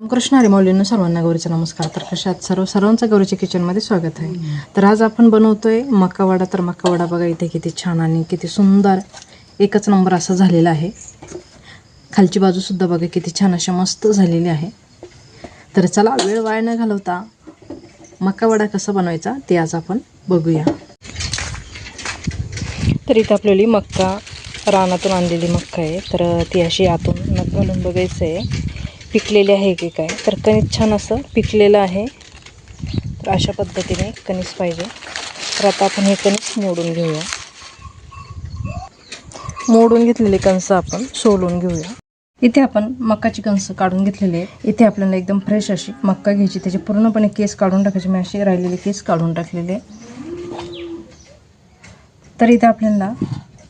कृष्ण हरी सर्वांना गौरीचा नमस्कार. तर कशात सर्व सर्वांचं गौरीच्या किचनमध्ये स्वागत आहे. तर आज आपण बनवतोय मकावाडा तर मकावाडा बघा इथे किती छान आणि किती सुंदर एकच नंबर असा झालेला आहे. खालची बाजूसुद्धा बघा किती छान अशा मस्त झालेली आहे. तर चला वेळ वाया न घालवता मकावाडा कसा बनवायचा ते आज आपण बघूया. तर इथं आपल्याली मक्का रानातून आणलेली मक्का आहे. तर ती अशी आतून नख घालून बघायचं आहे पिकलेली आहे की काय? तर कणीस छान असं पिकलेलं आहे. तर अशा पद्धतीने कणीस पाहिजे. तर आता आपण हे कणीस मोडून घेऊया. मोडून घेतलेले कणसं आपण सोलून घेऊया. इथे आपण मक्काची कणसं काढून घेतलेली आहे इथे आपल्याला एकदम फ्रेश अशी मक्का घ्यायची. त्याचे पूर्णपणे केस काढून टाकायचे. मी अशी राहिलेले केस काढून टाकलेले तर इथे आपल्याला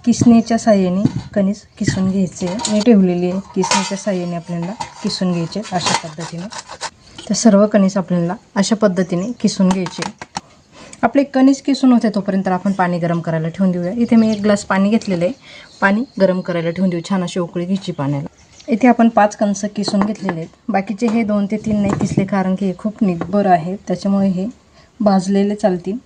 किसणीच्या साह्याने कणीस किसून घ्यायचे मी ठेवलेली आहे. किसणीच्या साह्याने आपल्याला किसून घ्यायचे अशा पद्धतीने. तर सर्व कणीस आपल्याला अशा पद्धतीने किसून घ्यायचे. आपले कणीस किसून होते तोपर्यंत आपण पाणी गरम करायला ठेवून देऊया. इथे मी एक ग्लास पाणी घेतलेलं आहे. पाणी गरम करायला ठेवून देऊ छान अशी उकळी घ्यायची पाण्याला. इथे आपण पाच कणस किसून घेतलेले आहेत. बाकीचे हे दोन ते तीन नाही किसले कारण की हे खूप निब्बर आहेत त्याच्यामुळे हे भाजलेले चालतील.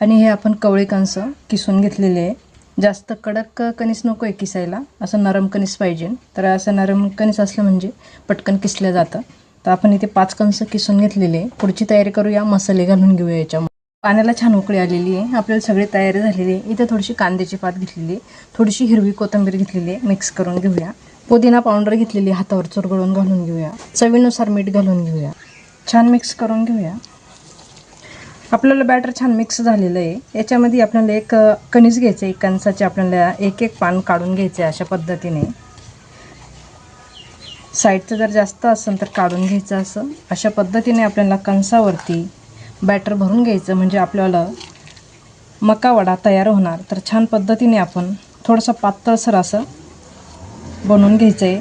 आणि हे आपण कवळे कणसं किसून घेतलेले आहे. जास्त कडक कणीस नको आहे किसायला. असं नरम कणीस पाहिजे. तर असं नरम कणीस असलं म्हणजे पटकन किसलं जातं. तर आपण इथे पाच कणस किसून घेतलेले आहे. पुढची तयारी करूया. मसाले घालून घेऊया याच्यामध्ये. पाण्याला छान उकळी आलेली आहे. आपल्याला सगळी तयारी झालेली आहे. इथे थोडीशी कांद्याची पात घेतलेली आहे. थोडीशी हिरवी कोथिंबीर घेतलेली आहे. मिक्स करून घेऊया. पुदिना पावडर घेतलेली आहे, हातावर चुरगळून घालून घेऊया. चवीनुसार मीठ घालून घेऊया. छान मिक्स करून घेऊया. आपल्याला बॅटर छान मिक्स झालेलं आहे. याच्यामध्ये आपल्याला एक कणीस घ्यायचं एक कणसाचे आपल्याला एक एक पान काढून घ्यायचे अशा पद्धतीने. साईडचं जर जास्त असेल तर काढून घ्यायचं असं. अशा पद्धतीने आपल्याला कणसावरती बॅटर भरून घ्यायचं. म्हणजे आपल्याला मका वडा तयार होणार. तर छान पद्धतीने आपण थोडंसं पातळसर असं बनवून घ्यायचं आहे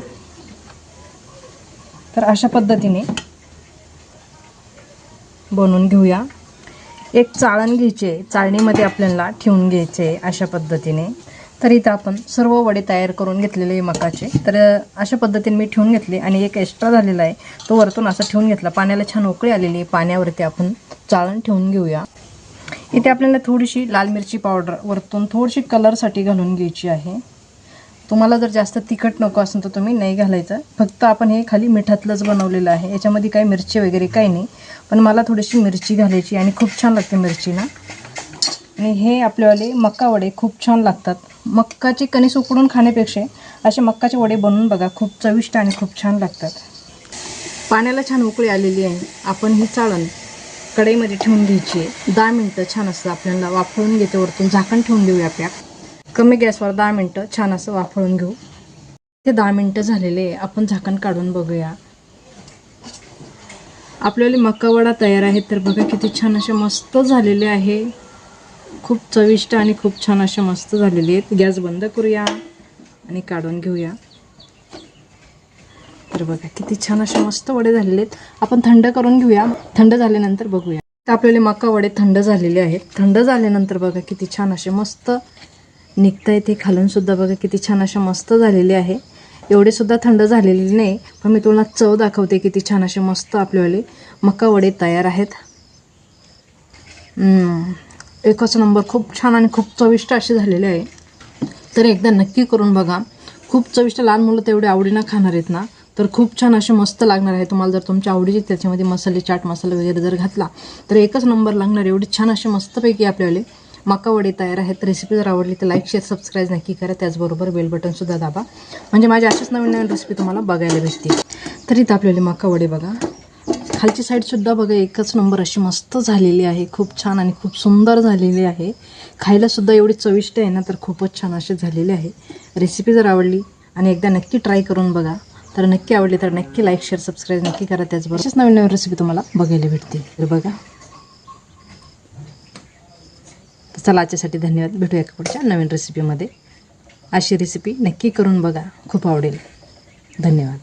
तर अशा पद्धतीने बनवून घेऊया. एक चाळण घ्यायची आहे चाळणीमध्ये आपल्याला ठेवून घ्यायचे अशा पद्धतीने. तर इथं आपण सर्व वडे तयार करून घेतलेले आहे मकाचे. तर अशा पद्धतीने मी ठेवून घेतले आणि एक एक्स्ट्रा झालेला आहे. तो वरतून असा ठेवून घेतला. पाण्याला छान उकळी आलेली आहे. पाण्यावरती आपण चाळण ठेवून घेऊया. इथे आपल्याला थोडीशी लाल मिरची पावडर वरतून थोडीशी कलरसाठी घालून घ्यायची आहे. तुम्हाला जर जास्त तिखट नको असेल तर तुम्ही नाही घालायचं. फक्त आपण हे खाली मिठातलंच बनवलेलं आहे. याच्यामध्ये काही मिरची वगैरे काही नाही. पण मला थोडीशी मिरची घालायची आणि खूप छान लागते मिरची ना आणि हे आपल्यावाले मक्का वडे खूप छान लागतात. मक्काचे कणीस उकडून खाण्यापेक्षा असे मक्काचे वडे बनवून बघा खूप चविष्ट आणि खूप छान लागतात. पाण्याला छान उकळी आलेली आहे. आपण ही चाळण कढईमध्ये ठेवून घ्यायची आहे. दहा मिनटं छान असतं आपल्याला वापरून घेते वरतून झाकण ठेवून देऊया आपल्या. कमी गॅसवर दहा मिनटं छान असं वाफळून घेऊ. ते दहा मिनटं झालेले आहे. आपण झाकण काढून बघूया. आपल्याला मका वडा तयार आहे तर बघा किती छान असे मस्त झालेले आहे. खूप चविष्ट आणि खूप छान असे मस्त झालेले आहेत. गॅस बंद करूया आणि काढून घेऊया. तर बघा किती छान असे मस्त वडे झालेले आहेत. आपण थंड करून घेऊया. थंड झाल्यानंतर बघूया. तर आपल्याला मका वडे थंड झालेले आहेत. थंड झाल्यानंतर बघा किती छान असे मस्त निघता येते खालूनसुद्धा बघा किती छान अशा मस्त झालेली आहे. एवढेसुद्धा थंड झालेली नाही पण मी तुम्हाला चव दाखवते किती छान असे मस्त आपल्यावाले मका वडे तयार आहेत. एकच नंबर खूप छान आणि खूप चविष्ट असे झालेले आहे. तर एकदा नक्की करून बघा. खूप चविष्ट लहान मुलं तेवढे आवडीनं खाणार आहेत ना. तर खूप छान असे मस्त लागणार आहे तुम्हाला जर तुमच्या आवडीचे त्याच्यामध्ये मसाले चाट मसाला वगैरे जर घातला तर एकच नंबर लागणार एवढे छान असे मस्तपैकी आपल्याला मका वडे तयार आहेत रेसिपी जर आवडली तर लाईक शेअर सबस्क्राईब नक्की करा. त्याचबरोबर बेल बटनसुद्धा दाबा. म्हणजे माझ्या अशाच नवीन नवीन रेसिपी तुम्हाला बघायला भेटतील. तर इथं आपल्याला मका वडे बघा. खालची साईडसुद्धा बघा एकच नंबर अशी मस्त झालेली आहे. खूप छान आणि खूप सुंदर झालेली आहे. खायलासुद्धा एवढी चविष्ट आहे ना तर खूपच छान अशी झालेली आहे. रेसिपी जर आवडली आणि एकदा नक्की ट्राय करून बघा. तर नक्की आवडली तर नक्की लाईक शेअर सबस्क्राईब नक्की करा. त्याचबरोबर नवीन नवीन रेसिपी तुम्हाला बघायला भेटते तर बघा तर चला आजच्यासाठी धन्यवाद. भेटूया एका पुढच्या नवीन रेसिपीमध्ये अशी रेसिपी नक्की करून बघा. खूप आवडेल. धन्यवाद.